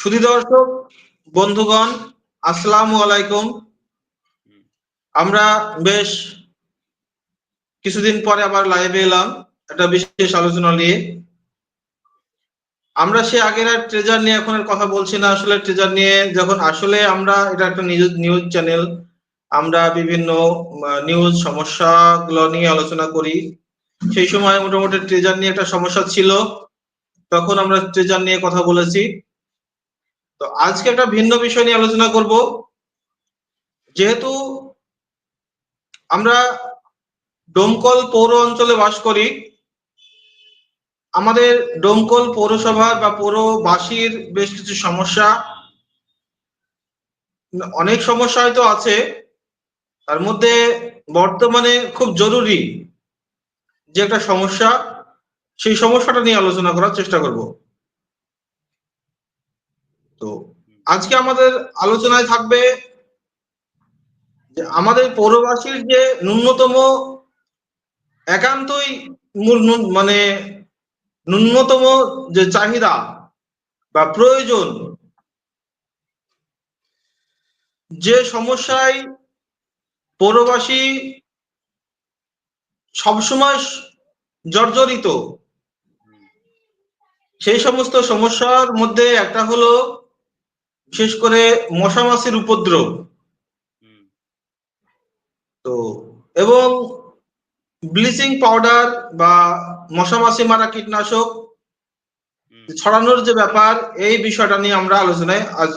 সুধী দর্শক বন্ধুগণ আসসালামু আলাইকুম। আমরা বেশ কিছুদিন পরে আবার লাইভে এলাম একটা বিশেষ আলোচনা নিয়ে। আমরা সে আগের আর ট্রেজার নিয়ে এখন আর কথা বলছি না। আসলে ট্রেজার নিয়ে যখন আসলে আমরা এটা একটা নিউজ নিউজ চ্যানেল আমরা বিভিন্ন নিউজ সমস্যাগুলো নিয়ে আলোচনা করি। সেই সময় মোটামুটি ট্রেজার নিয়ে একটা সমস্যা ছিল। তখন আমরা ট্রেজার নিয়ে কথা বলেছি। তো আজকে একটা ভিন্ন বিষয় নিয়ে আলোচনা করব। যেহেতু আমরা ডোমকল পৌর অঞ্চলে বাস করি, আমাদের ডোমকল পৌরসভার বা পৌরবাসীর বেশ কিছু সমস্যা। অনেক সমস্যা হয়তো আছে, তার মধ্যে বর্তমানে খুব জরুরি যে একটা সমস্যা। সেই সমস্যাটা নিয়ে আলোচনা করার চেষ্টা করব। তো আজকে আমাদের আলোচনায় থাকবে যে আমাদের পৌরবাসীর যে ন্যূনতম একান্তই মূল মানে ন্যূনতম যে চাহিদা বা প্রয়োজন যে সমস্যায় পৌরবাসী সবসময় জর্জরিত সেই সমস্ত সমস্যার মধ্যে একটা হলো বিশেষ করে মশা মাছির উপদ্রব। তো এবং ব্লিচিং পাউডার বা মশা মাছি মারা কীটনাশক ছড়ানোর যে ব্যাপার এই বিষয়টা নিয়ে আমরা আলোচনায় আজ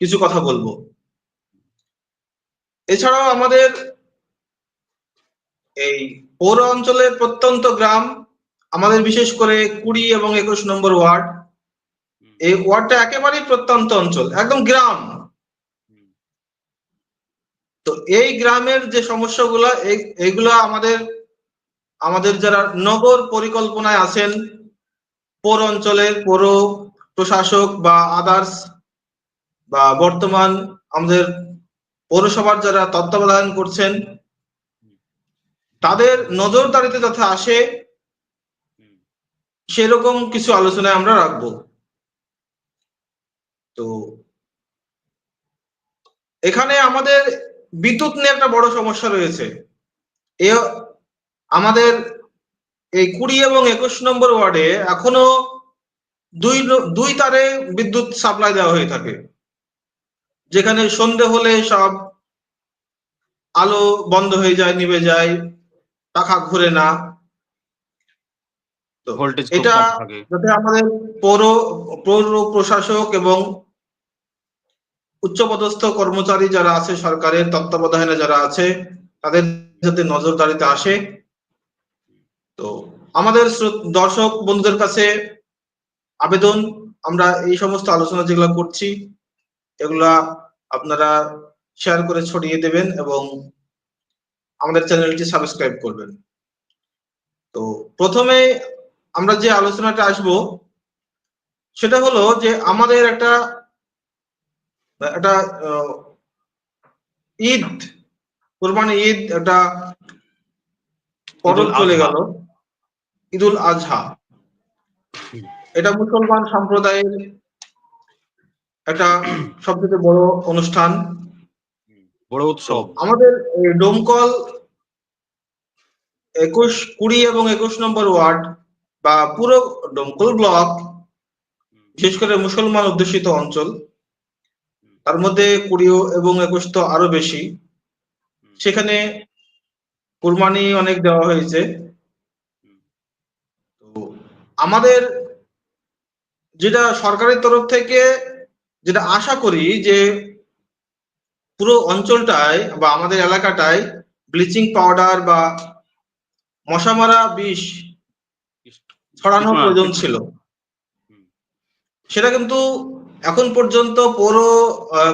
কিছু কথা বলব। এছাড়াও আমাদের এই পৌর অঞ্চলের প্রত্যন্ত গ্রাম আমাদের বিশেষ করে কুড়ি এবং একুশ নম্বর ওয়ার্ড এই ওয়ার্ডটা একেবারেই প্রত্যন্ত অঞ্চল একদম গ্রাম। তো এই গ্রামের যে সমস্যাগুলো এইগুলা আমাদের আমাদের যারা নগর পরিকল্পনায় আছেন পৌর অঞ্চলের পৌর প্রশাসক বা আদার্স বা বর্তমান আমাদের পৌরসভার যারা তত্ত্বাবধান করছেন তাদের নজরদারিতে যাতে আসে সেরকম কিছু আলোচনায় আমরা রাখব। তো এখানে আমাদের বিদ্যুৎ নিয়ে একটা বড় সমস্যা রয়েছে। এ আমাদের এই কুড়ি এবং একুশ নম্বর ওয়ার্ডে এখনও দুই দুই তারে বিদ্যুৎ সাপ্লাই দেওয়া হয়ে থাকে। যেখানে সন্ধে হলে সব আলো বন্ধ হয়ে যায়, নিভে যায়, পাখা ঘুরে না। এটা যাতে আমাদের পৌর পৌর প্রশাসক এবং উচ্চপদস্থ কর্মচারী যারা আছে সরকারের তত্ত্বাবধানে যারা আছে তাদের যাতে নজরদারিতে আসে। তো আমাদের দর্শক বন্ধুদের কাছে আবেদন আমরা এই সমস্ত আলোচনা যেগুলো করছি এগুলা আপনারা শেয়ার করে ছড়িয়ে দেবেন এবং আমাদের চ্যানেলটি সাবস্ক্রাইব করবেন। তো প্রথমে আমরা যে আলোচনাটা আসব সেটা হলো যে আমাদের একটা একটা ঈদ কোরবানি ঈদ একটা পরব চলে গেল। ঈদুল আজহা। এটা মুসলমান সম্প্রদায়ের একটা সবথেকে বড় অনুষ্ঠান। বড় উৎসব। আমাদের ডোমকল একুশ কুড়ি এবং একুশ নম্বর ওয়ার্ড বা পুরো ডোমকল ব্লক, বিশেষ করে মুসলমান অধ্যুষিত অঞ্চল, তার মধ্যে কুড়িও এবং একুশ তো আরও বেশি, সেখানে কুরবানি অনেক দেওয়া হয়েছে। তো আমাদের যেটা সরকারের তরফ থেকে যেটা আশা করি যে পুরো অঞ্চলটায় বা আমাদের এলাকাটায় ব্লিচিং পাউডার বা মশা মারা বিষ ছড়ানোর প্রয়োজন ছিল। সেটা কিন্তু এখন পর্যন্ত পৌর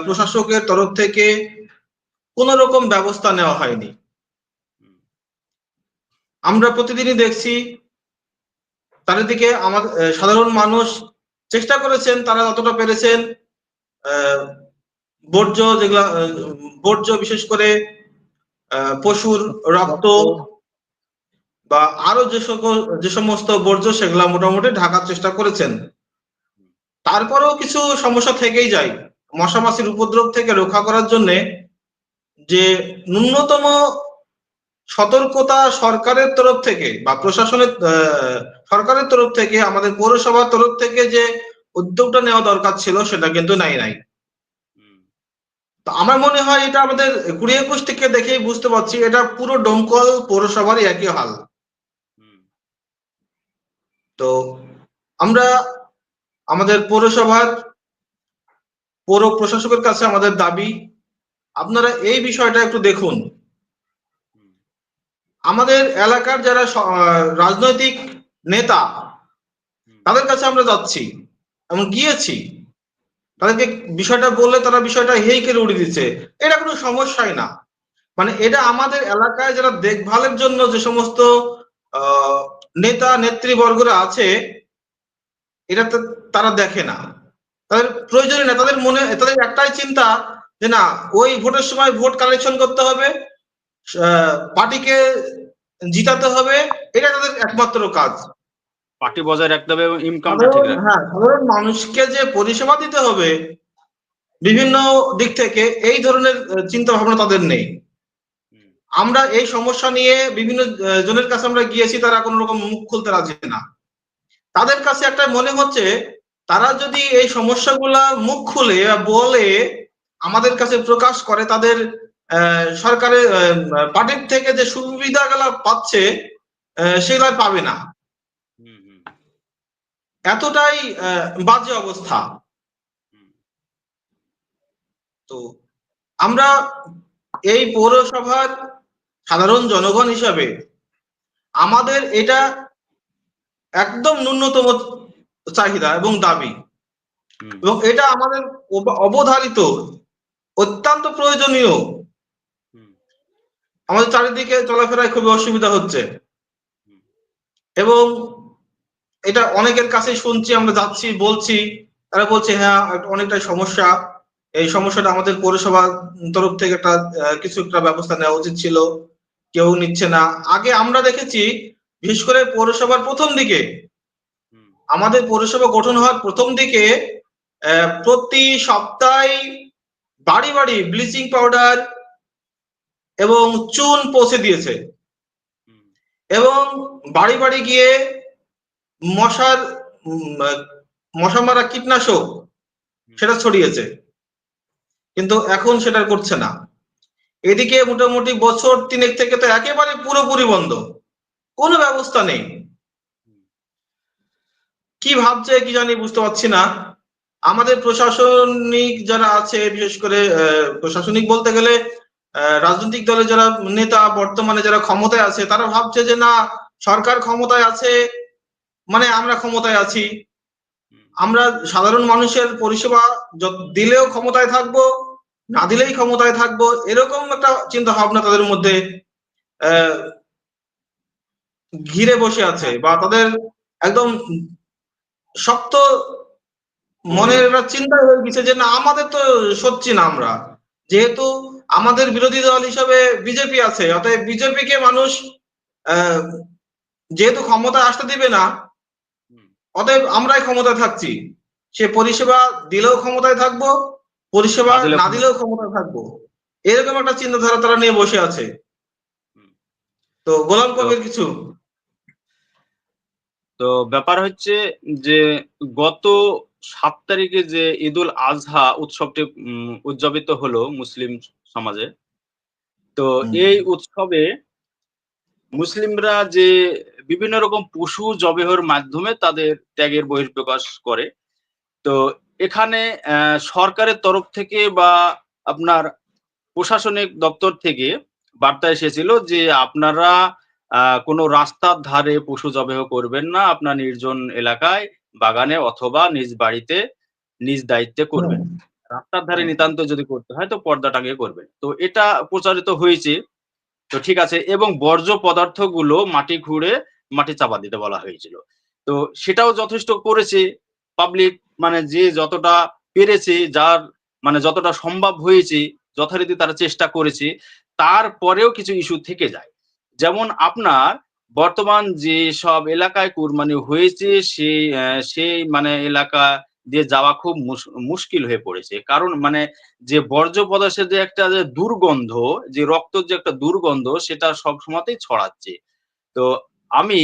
প্রশাসকের তরফ থেকে কোন রকম ব্যবস্থা নেওয়া হয়নি। আমরা প্রতিদিনই দেখছি চারিদিকে আমাদের সাধারণ মানুষ চেষ্টা করেছেন তারা যতটা পেরেছেন বর্জ্য যেগুলা বর্জ্য বিশেষ করে পশুর রক্ত বা আরও যে সকল যে সমস্ত বর্জ্য সেগুলা মোটামুটি ঢাকার চেষ্টা করেছেন। তারপরেও কিছু সমস্যা থেকেই যায়। মশা মাছির উপদ্রব থেকে রক্ষা করার জন্য যে ন্যূনতম সতর্কতা সরকারের তরফ থেকে বা প্রশাসনের সরকারের তরফ থেকে আমাদের পৌরসভার তরফ থেকে যে উদ্যোগটা নেওয়া দরকার ছিল সেটা কিন্তু নাই নাই। তো আমার মনে হয় এটা আমাদের কুড়ি একুশ থেকে দেখেই বুঝতে পারছি এটা পুরো ডোমকল পৌরসভারই একই হাল। তো আমরা আমাদের পৌরসভার পৌর প্রশাসকের কাছে আমাদের দাবি আপনারা এই বিষয়টা একটু দেখুন। আমাদের এলাকার যারা রাজনৈতিক নেতা তাদের কাছে আমরা যাচ্ছি এবং গিয়েছি। তাদেরকে বিষয়টা বললে তারা বিষয়টা হেই করে উড়িয়ে দিচ্ছে। এটা কোনো সমস্যাই না। মানে এটা আমাদের এলাকায় যারা দেখভালের জন্য যে সমস্ত আহ, নেতা নেতৃবর্গরা আছে এটা তারা দেখে না। তাদের প্রয়োজনই না তাদের মনে তাদের একটাই চিন্তা যে না ওই ভোটের সময় ভোট কালেকশন করতে হবে পার্টিকে জিতাতে হবে এটা তাদের একমাত্র কাজ। পার্টি বজায় রাখতে হবে ইনকামটা ঠিক রাখতে হ্যাঁ সাধারণ মানুষকে যে পরিষেবা দিতে হবে বিভিন্ন দিক থেকে এই ধরনের চিন্তা ভাবনা তাদের নেই। আমরা এই সমস্যা নিয়ে বিভিন্ন জনের কাছে আমরা গিয়েছি তারা কোনো রকম মুখ খুলতে রাজি না। তাদের কাছে একটা মনে হচ্ছে তারা যদি এই সমস্যাগুলা মুখ খুলে বলে আমাদের কাছে প্রকাশ করে তাদের সরকারের পার্টির থেকে যে সুবিধাগুলা পাচ্ছে সেগুলো পাবে না। এতটাই বাজে অবস্থা। তো আমরা এই পৌরসভার সাধারণ জনগণ হিসাবে আমাদের এটা একদম ন্যূনতম চাহিদা এবং দাবি। এবং এটা আমাদের অবধারিত অত্যন্ত প্রয়োজনীয়। আমাদের চারিদিকে চলাফেরায় খুবই অসুবিধা হচ্ছে। এবং এটা অনেকের কাছে শুনছি আমরা যাচ্ছি বলছি তারা বলছে হ্যাঁ অনেকটাই সমস্যা। এই সমস্যাটা আমাদের পৌরসভার তরফ থেকে একটা কিছু একটা ব্যবস্থা নেওয়া উচিত ছিল। কেউ নিচ্ছে না। আগে আমরা দেখেছি বিশেষ করে পৌরসভার প্রথম দিকে আমাদের পৌরসভা গঠন হওয়ার প্রথম দিকে প্রতি সপ্তাহে বাড়ি বাড়ি ব্লিচিং পাউডার এবং চুন পৌঁছে দিয়েছে। এবং বাড়ি বাড়ি গিয়ে মশার মশা মারা কীটনাশক সেটা ছড়িয়েছে। কিন্তু এখন সেটা করছে না। এদিকে মোটামুটি বছর তিনেক থেকে তো একেবারে পুরোপুরি বন্ধ। কোনো ব্যবস্থা নেই। কি ভাবছে কি জানি বুঝতে পারছি না। আমাদের প্রশাসনিক যারা আছে, বিশেষ করে প্রশাসনিক বলতে গেলে রাজনৈতিক দলের যারা নেতা, বর্তমানে যারা ক্ষমতায় আছে, তারা ভাবছে যে না, সরকার ক্ষমতায় আছে মানে আমরা ক্ষমতায় আছি। আমরা সাধারণ মানুষের পরিষেবা দিলেও ক্ষমতায় থাকব না দিলেই ক্ষমতায় থাকব এরকম একটা চিন্তা ভাবনা তাদের মধ্যে ঘিরে বসে আছে বা তাদের একদম শক্ত মনের একটা চিন্তা হয়ে গেছে যে না আমাদের তো সচ্ছি না আমরা। যেহেতু আমাদের বিরোধী দল হিসাবে বিজেপি আছে অতএব বিজেপি কে মানুষ আহ, যেহেতু ক্ষমতায় আসতে দিবে না অতএব আমরাই ক্ষমতায় থাকছি। সে পরিষেবা দিলেও ক্ষমতায় থাকব পরিষেবা না দিলেও ক্ষমতায় থাকব। এরকম একটা চিন্তাধারা তারা নিয়ে বসে আছে। তো গোলাম কবির কিছু? তো ব্যাপার হচ্ছে যে গত সাত তারিখে যে ঈদুল আজহা উৎসবটি উদযাপিত হলো মুসলিম সমাজে তো এই উৎসবে মুসলিমরা যে বিভিন্ন রকম পশু জবেহর মাধ্যমে তাদের ত্যাগের বহিঃপ্রকাশ করে তো এখানে আহ, সরকারের তরফ থেকে বা আপনার প্রশাসনিক দপ্তর থেকে বার্তা এসেছিল যে আপনারা কোনো রাস্তার ধারে পশু জবেহ করবেন না আপনার নির্জন এলাকায় বাগানে অথবা নিজ বাড়িতে নিজ দায়িত্বে করবেন। রাস্তার ধারে নিতান্ত যদি করতে হয় তো পর্দা টাঙিয়ে করবেন। তো এটা প্রচারিত হয়েছে। তো ঠিক আছে এবং বর্জ্য পদার্থগুলো মাটি খুঁড়ে মাটি চাপা দিতে বলা হয়েছিল। তো সেটাও যথেষ্ট করেছে। পাবলিক মানে যে যতটা পেরেছে যার মানে যতটা সম্ভব হয়েছে যথারীতি তারা চেষ্টা করেছে তারপরেও কিছু ইস্যু থেকে যায়। যেমন আপনার বর্তমান যে সব এলাকায় কুরবানি হয়েছে আহ, সেই মানে এলাকা দিয়ে যাওয়া খুব মুশ- মুশকিল হয়ে পড়েছে। কারণ মানে যে বর্জ্য পদার্থের যে একটা যে দুর্গন্ধ যে রক্তর যে একটা দুর্গন্ধ সেটা সব সময়তেই ছড়াচ্ছে। তো আমি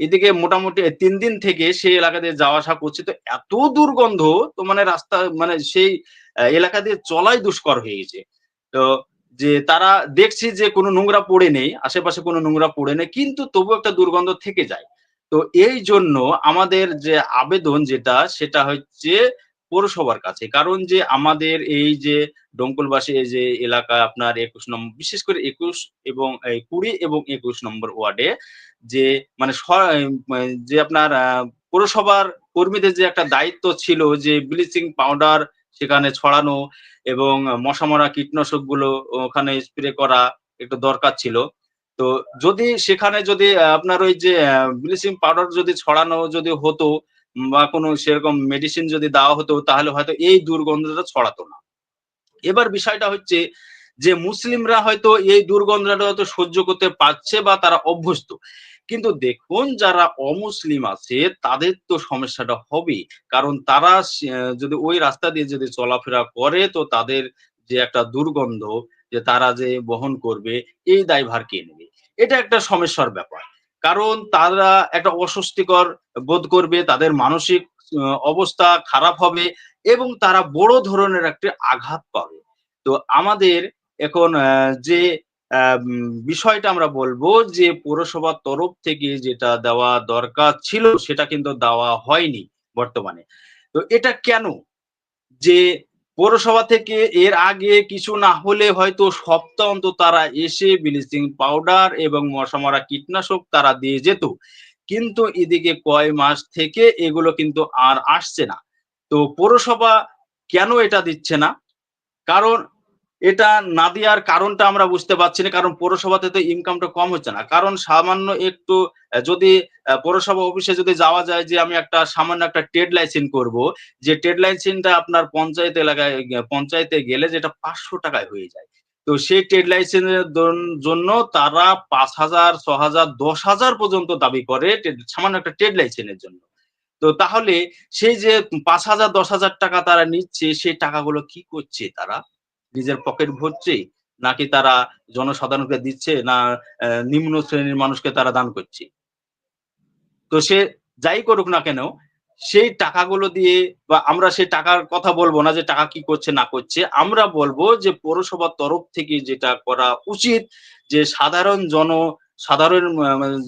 এদিকে মোটামুটি তিন দিন থেকে সেই এলাকা দিয়ে যাওয়া আসা করছে। তো এত দুর্গন্ধ, তো মানে রাস্তা মানে সেই এলাকা দিয়ে চলাই দুষ্কর হয়ে গেছে। তো যে তারা দেখছি যে কোনো নোংরা পড়ে নেই, আশেপাশে কোনো নোংরা পড়ে নেই, কিন্তু তবু একটা দুর্গন্ধ থেকে যায়। তো এই জন্য আমাদের যে আবেদন যেটা, সেটা হচ্ছে পৌরসভার কাছে। কারণ যে আমাদের এই যে ডঙ্কলবাসী এই যে এলাকা আপনার একুশ নম্বর বিশেষ করে একুশ এবং কুড়ি এবং একুশ নম্বর ওয়ার্ডে যে মানে যে আপনার পৌরসভার কর্মীদের যে একটা দায়িত্ব ছিল যে ব্লিচিং পাউডার সেখানে ছড়ানো এবং মশা মরা কীটনাশকগুলো ওখানে স্প্রে করা একটু দরকার ছিল। তো যদি সেখানে যদি আপনার ওই যে ব্লিচিং পাউডার যদি ছড়ানো যদি হতো বা কোনো সেরকম মেডিসিন যদি দেওয়া হতো, তাহলে হয়তো এই দুর্গন্ধটা ছড়াতো না। এবার বিষয়টা হচ্ছে যে, মুসলিমরা হয়তো এই দুর্গন্ধটা হয়তো সহ্য করতে পারছে বা তারা অভ্যস্ত। কিন্তু দেখুন, যারা অমুসলিম আছে, তাদের তো সমস্যাটা হবে। কারণ তারা যদি ওই রাস্তা দিয়ে যদি চলাফেরা করে, তো তাদের যে একটা দুর্গন্ধ, যে তারা যে বহন করবে, এই দায়ভার কে নেবে? এটা একটা সমস্যার ব্যাপার। কারণ তারা একটা অস্বস্তিকর বোধ করবে, তাদের মানসিক অবস্থা খারাপ হবে এবং তারা বড় ধরনের একটি আঘাত পাবে। তো আমাদের এখন যে বিষয়টা আমরা বলব যে, পৌরসভার তরফ থেকে যেটা দেওয়া দরকার ছিল সেটা কিন্তু দেওয়া হয়নি বর্তমানে। তো এটা কেন? যে পৌরসভা থেকে এর আগে কিছু না হলে হয়তো সপ্তাহ তারা এসে ব্লিচিং পাউডার এবং মশা মারা কীটনাশক তারা দিয়ে যেত। কিন্তু এদিকে কয় মাস থেকে এগুলো কিন্তু আর আসছে না। তো পৌরসভা কেন এটা দিচ্ছে না? কারণ এটা না দেওয়ার কারণটা আমরা বুঝতে পারছি না, কারণ পৌরসভাতে তো ইনকামটা কম হচ্ছে না। কারণ সামান্য একটু যদি পৌরসভা অফিসে যদি যাওয়া যায় যে আমি একটা সামান্য একটা ট্রেড লাইসেন্স করব, যে ট্রেড লাইসেন্সটা আপনার পঞ্চায়েত এলাকায় পঞ্চায়েতে গেলে যেটা পাঁচশো টাকায় হয়ে যায়। তো সেই ট্রেড লাইসেন্সের জন্য তারা পাঁচ হাজার, ছ হাজার, দশ হাজার পর্যন্ত দাবি করে সামান্য একটা ট্রেড লাইসেন্সের জন্য। তো তাহলে সেই যে পাঁচ হাজার, দশ হাজার টাকা তারা নিচ্ছে, সেই টাকাগুলো কি করছে তারা? নিজের পকেট ভরছে নাকি তারা জনসাধারণকে দিচ্ছে, না নিম্ন শ্রেণির মানুষকে তারা দান করছে? তো সে যাই করুক না কেন, সেই টাকাগুলো দিয়ে বা আমরা সেই টাকার কথা বলব না যে টাকা কি করছে, না করছে, আমরা বলব যে পৌরসভার তরফ থেকে যেটা করা উচিত, যে সাধারণ জন, সাধারণ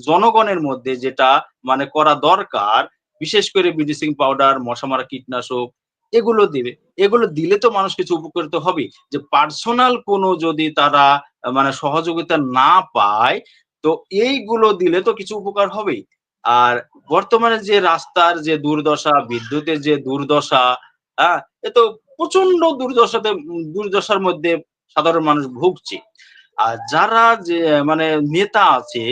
জনগণের মধ্যে যেটা মানে করা দরকার, বিশেষ করে ব্লিচিং পাউডার মশা মারা কীটনাশক এগুলো দিবে। এগুলো দিলে তো মানুষ কিছু উপকৃত হবে যে পার্সোনাল কোনো যদি তারা মানে সহযোগিতা না পায় তো এইগুলো দিলে তো কিছু উপকার হবে আর বর্তমানে যে রাস্তার যে দুর্দশা বিদ্যুতের যে দুর্দশা হ্যাঁ এ তো প্রচণ্ড দুর্দশাতে দুর্দশার মধ্যে সাধারণ মানুষ ভুগছে। আর যারা যে মানে নেতা আছে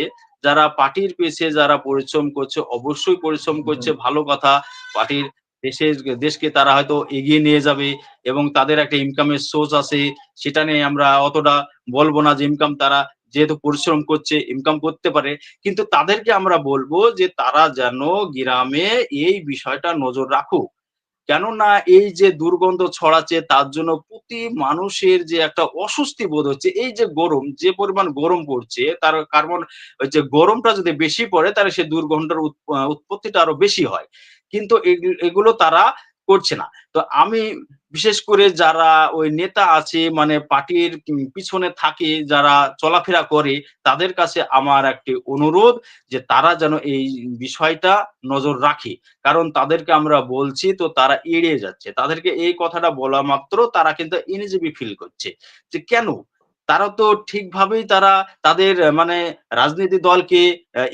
যারা পার্টির পেছে যারা পরিশ্রম করছে অবশ্যই পরিশ্রম করছে ভালো কথা। পার্টির দেশের দেশকে তারা হয়তো এগিয়ে নিয়ে যাবে এবং তাদের একটা ইনকামের সোর্স আছে, সেটা নিয়ে আমরা অতটা বলব না যে ইনকাম তারা যেহেতু পরিশ্রম করছে ইনকাম করতে পারে। কিন্তু তাদেরকে আমরা বলব যে তারা যেন গ্রামে এই বিষয়টা নজর রাখুক। কেননা এই যে দুর্গন্ধ ছড়াচ্ছে, তার জন্য প্রতি মানুষের যে একটা অস্বস্তি বোধ হচ্ছে, এই যে গরম, যে পরিমাণ গরম পড়ছে, তার কার্বন যে গরমটা যদি বেশি পড়ে, তাহলে সে দুর্গন্ধের উৎ- উৎপত্তিটা আরও বেশি হয়। কিন্তু এগুলো তারা করছে না। তো আমি বিশেষ করে যারা ওই নেতা আছে মানে পার্টির পিছনে থাকে, যারা চলাফেরা করে, তাদের কাছে আমার একটি অনুরোধ যে তারা যেন এই বিষয়টা নজর রাখে। কারণ তাদেরকে আমরা বলছি, তো তারা এড়িয়ে যাচ্ছে। তাদেরকে এই কথাটা বলা মাত্র তারা কিন্তু এনজিবি ফিল করছে। যে কেন? তারা তো ঠিকভাবেই তারা তাদের মানে রাজনীতি দলকে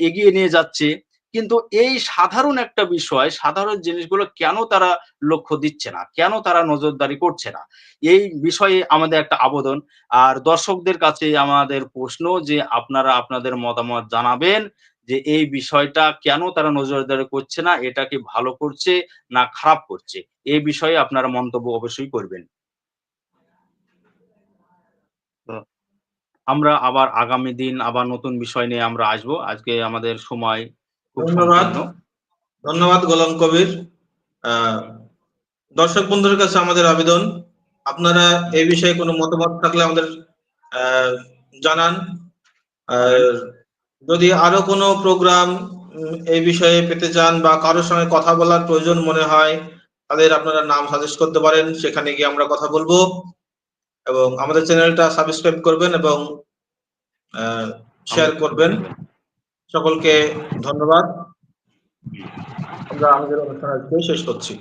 এগিয়ে নিয়ে যাচ্ছে। কিন্তু এই সাধারণ একটা বিষয়, সাধারণ জিনিসগুলো কেন তারা লক্ষ্য দিচ্ছে না? কেন তারা নজরদারি করছে না? এই বিষয়ে আমাদের একটা আবেদন। আর দর্শকদের কাছে আমাদের প্রশ্ন যে আপনারা আপনাদের মতামত জানাবেন যে এই বিষয়টা কেন তারা নজরদারি করছে না? এটা কি ভালো করছে না খারাপ করছে? এই বিষয়ে আপনারা মন্তব্য অবশ্যই করবেন। আমরা আবার আগামী দিন আবার নতুন বিষয় নিয়ে আমরা আসব। আজকে আমাদের সময় ধন্যবাদ। ধন্যবাদ গোলাম কবির। দর্শক বন্ধুদের কাছে আমাদের আবেদন। আপনারা এই বিষয়ে কোনো মতামত থাকলে আমাদের জানান। যদি আরও কোনো প্রোগ্রাম এই বিষয়ে পেতে চান বা কারোর সঙ্গে কথা বলার প্রয়োজন মনে হয়, তাদের আপনারা নাম সাজেস্ট করতে পারেন। সেখানে গিয়ে আমরা কথা বলব। এবং আমাদের চ্যানেলটা সাবস্ক্রাইব করবেন এবং শেয়ার করবেন। সকলকে ধন্যবাদ। আমরা আমাদের অনুষ্ঠান শেষ করছি।